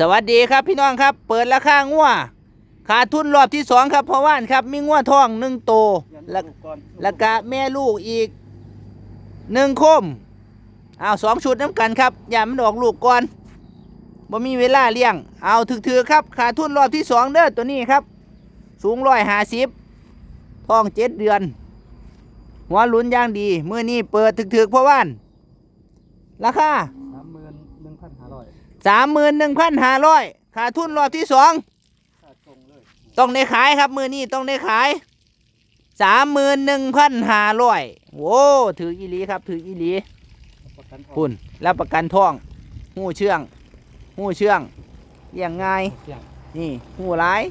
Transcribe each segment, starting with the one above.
สวัสดีครับพี่น้องครับ เปิดราคางัวขาดทุนรอบที่สองครับเพราะว่านครับ มีงัวทองหนึ่งโตแล้วแล้วก็แม่ลูกอีกหนึ่งคมเอาสองชุดน้ำกันครับ อย่ามันออกลูกก่อนบ่มีเวลาเลี้ยง เอาถือๆครับ ขาดทุนรอบที่สองเด้อตัวนี้ครับ สูงร้อยห้าสิบทองเจ็ดเดือน หัวลุนย่างดี มือนี้เปิดถือๆเพราะว่านราคา สามหมื่นหนึ่งพันห้าร้อยขาดทุนรอบที่สองค่าตรงเลยต้องได้ขายครับมือนี้ต้องได้ขายสามหมื่นหนึ่งพันห้าร้อยโว้ถืออีหลีครับ ถืออีหลีประกันทองคุณรับประกันท่องหูเชื่องหูเชื่องเลี้ยงง่ายเสียงนี่หูร้าย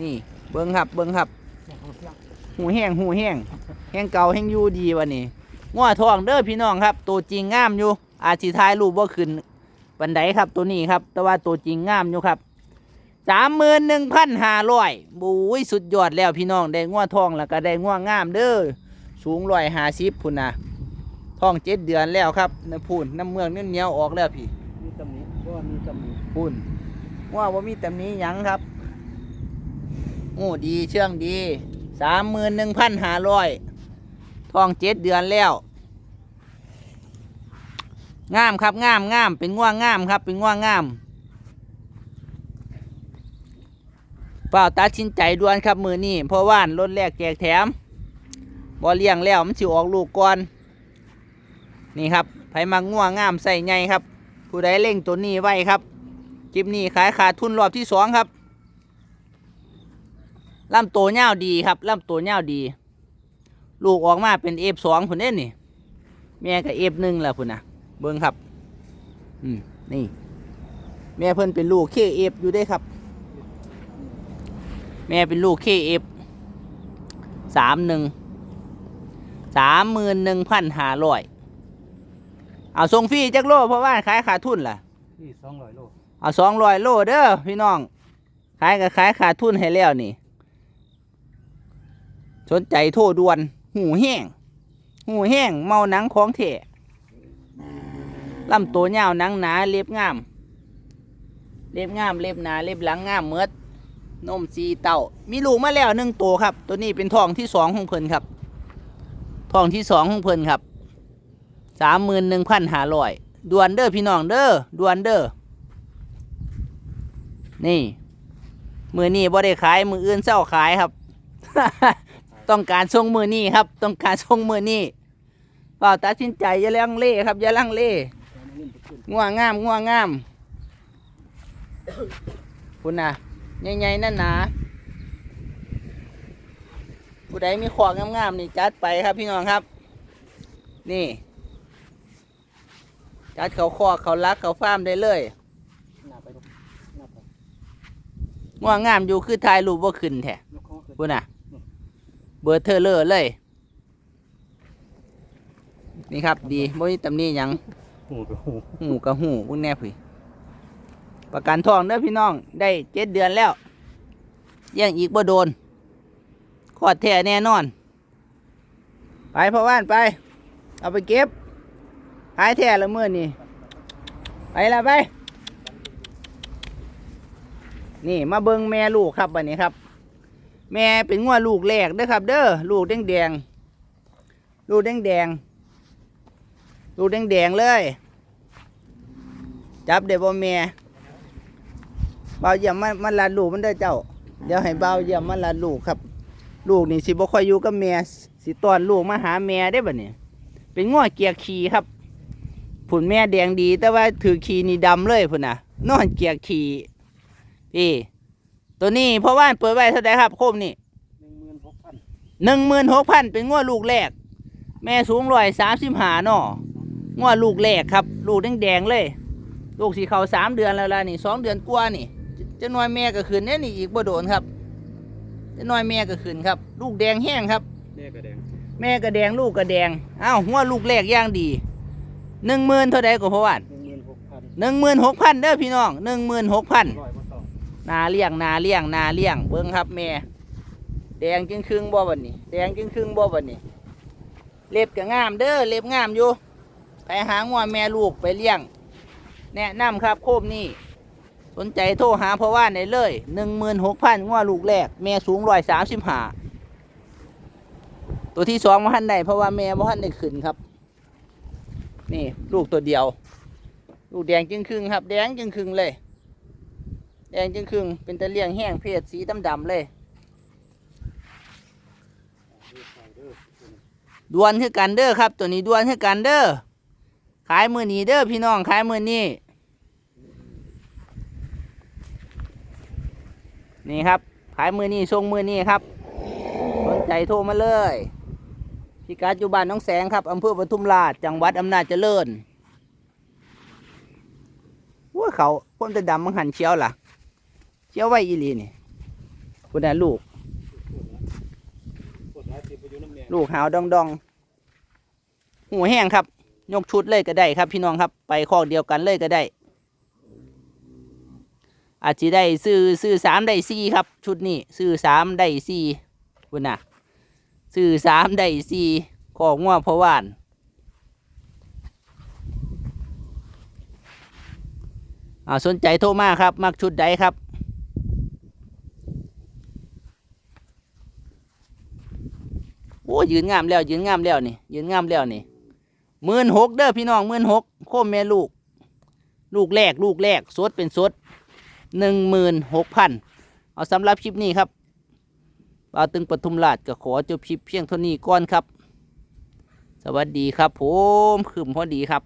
นี่ เบิ้งครับเบิ้งครับเสียงเสียงหูแห้งหูแห้งแห้งเก่าแห้งอยู่ดีวันนี้ง้อทองเด้อพี่น้องครับ ตัวจริงงามอยู่อาจสิทายรูปว่าขึ้น บันไดครับตัวนี้ครับ แต่ว่าตัวจริงงามอยู่ครับสามหมื่นหนึ่งพันห้าร้อยบุ้ยสุดยอดแล้วพี่น้องได้ง้อทองแล้วก็ได้ง้องามเด้อสูงร้อยห้าสิบพุ่นนะทองเจ็ดเดือนแล้วครับน้ำพูนน้ำเมืองเนื้อเหนียวออกแล้วพี่มีตำหนิเพราะว่ามีตำหนิพูนว่าว่ามีแต่นี้ยังครับโอ้ดีเชื่องดีสามหมื่นหนึ่งพันห้าร้อยทองเจ็ดเดือนแล้ว งามครับงามงามเป็นง่วงงามครับ เป็นง่วงงามเปล่าตัดสินใจด่วนครับมือนี้เพราะว่านรถแรกแจกแถมบ่เลี้ยงแล้วมันสิออกลูกก่อน นี่ครับไผมาง่วงงามใส่ไงครับ ผู้ใดเล่งตัวนี้ไว้ครับคลิปนี้ขายขาดทุนรอบที่สองครับลำตัวเงาวดีครับลำตัวเงาวดี ลูกออกมาเป็นเอฟสองคนเด่นนี่แม่กับเอฟหนึ่งแล้วพุ่นนะ เบิ้งครับ อืมนี่ แม่เพิ่นเป็นลูกเคเอฟอยู่ได้ครับ แม่เป็นลูกเคเอฟสามหนึ่งสามหมื่นหนึ่งพันห้าร้อยเอาส่งฟรีจักโลเพราะว่าขายขาดทุนล่ะที่สองร้อยโลเอาสองร้อยโลเด้อพี่น้อง ขายก็ขายขาดทุนให้แล้วนี่ สนใจโทรด่วน หูแห้ง หูแห้งเมาหนังของเถะ ลำตัวยาวหนังหนาเล็บงาม เล็บงาม เล็บหนา เล็บหลังงามเมดนมสีเต่า มีลูกมาแล้วหนึ่งตัวครับ ตัวนี้เป็นทองที่สองของเพิ่นครับทองที่สองของเพิ่นครับสามหมื่นหนึ่งพันห้าร้อยดวนเด้อพี่น้องเด้อดวนเด้อนี่ มือนี้บ่ได้ขายมืออื่นเศร้าขายครับ ต้องการส่งมือนี้ครับ ต้องการส่งมือนี้เปล่าตัดสินใจอย่าลังเลครับอย่าลังเล ง่วงงามง่วงงามคุณน่ะใหญ่ๆนั่นนาผู้ใดมีขวากงามๆนี่จัดไปครับพี่น้องครับ นี่ จัดเขาคอกเขารักเขาฟาร์มได้เลยง่วงงามอยู่คือถ่ายรูปว่าขึ้นแท้ยกเขาขึ้นพูดน่ะ เบอร์เทอร์เลอร์เลย นี่ครับดีบ่มีตำหนี้หยัง หูกับหูหูกับหูพวกแน่พี่ประกันทองเด้อพี่น้องได้เจ็ดเดือนแล้วยังอีกบ่โดนขอดแท้แน่นอน ไปพ่อบ้านไป เอาไปเก็บหายแท้ละเมื่อนี่ไปละไป นี่มาเบิงแม่ลูกครับวันนี้ครับ แม่เป็นงัวลูกแรกเด้อครับ เด้อลูกแดงแดงลูกแดงแดง ลูกแดงแดงๆเลย จับเดี๋ยวบ่แม่เบาเยี่ยมมันมันลัดลูกมันได้เจ้า เดี๋ยวให้เบาเยี่ยมมันลัดลูกครับ ลูกนี่สิบ่ค่อยอยู่กับแม่สิตอนลูกมาหาแม่ได้บัดนี้เป็นงัวเกียร์ขี่ครับผุนแม่แดงดี แต่ว่าถือขี่นี่ดำเลยพุ่นน่ะ นอนเกียร์ขี่พี่ตัวนี้เพราะว่าเปิดไว้เท่าไหร่ครับ โคมนี่หนึ่งหมื่นหกพันหนึ่งหมื่นหกพันเป็นงัวลูกแรก แม่สูงร้อยสามสิบห้าเนาะ งัวลูกแรกครับ ลูกแดงๆเลย ลูกสีเขาสามเดือนแล้วล่ะนี่สองเดือนกว่านี่จะน้อยแม่ก็ขึ้นเนี่ยนี่อีกบ่โดนครับจะน้อยแม่ก็ขึ้นครับ ลูกแดงแห้งครับ แม่กระแดง แม่ก็แดงลูกก็แดงอ้าวหัวลูกแรกย่างดีหนึ่งหมื่นเท่าใดก็พอวานหนึ่งหมื่นหกพันหนึ่งหมื่นหกพันเด้อพี่น้องหนึ่งหมื่นหกพันร้อยกว่าสองนาเลี้ยงนาเลี้ยงนาเลี้ยงเบิ้งครับแม่แดงจึงครึ่งบ่วันนี้ แดงจึงครึ่งบ่วันนี้ เล็บก็งามเด้อเล็บงามอยู่ ไปหางัวแม่ลูกไปเลี้ยง แนะนำครับโคมนี่สนใจโทรหาเพราะว่าในเลยหนึ่งหมื่นหกพันง้อลูกแรก แม่สูงร้อยสามสิบห้าตัวที่สองมาหันได้เพราะว่าแม่มาหันได้ขึ้นครับ นี่ลูกตัวเดียว ลูกแดงจึงครึ่งครับ แดงจึงครึ่งเลย แดงจึงครึ่งเป็นตะเลียงแห้งเพศสีดำดำๆเลยดวนคือกันเด้อครับ ตัวนี้ดวนคือกันเด้อ ขายมือนี้เด้อพี่น้องขายมือนี้นี่ครับ ขายมือนี้ทรงมือนี้ครับสนใจโทรมาเลยพี่กัดอยู่บ้านน้องแสงครับอำเภอปทุมราชจังหวัดอำนาจเจริญว่าเขาพ่นแต่ดำมังหันเชียวล่ะเชียวไว้อีลีนี่คุณน่ะลูก ลูกหาวดองดองๆหูแห้งครับ ยกชุดเลยก็ได้ครับพี่น้องครับไปคอเดียวกันเลยก็ได้ อาจจะได้ซื้อซื้อสามได้สี่ครับ ชุดนี้ซื้อสามได้สี่คุณน่ะซื้อสามได้สี่คอกงัวพะว่านอ่าสนใจโทรมาครับ มักชุดใดครับโอ้ยืนงามแล้วยืนงามแล้วนี่ยืนงามแล้วนี่ หมื่นหกเด้อพี่น้องหมื่นหกโคมแม่ลูก ลูกแรกลูกแรกสดเป็นสดหนึ่งหมื่นหกพันเอาสำหรับคลิปนี้ครับปาตึงปทุมราชก็ขอจบคลิปเพียงเท่านี้ก่อนครับ สวัสดีครับผมคืมพอดีครับ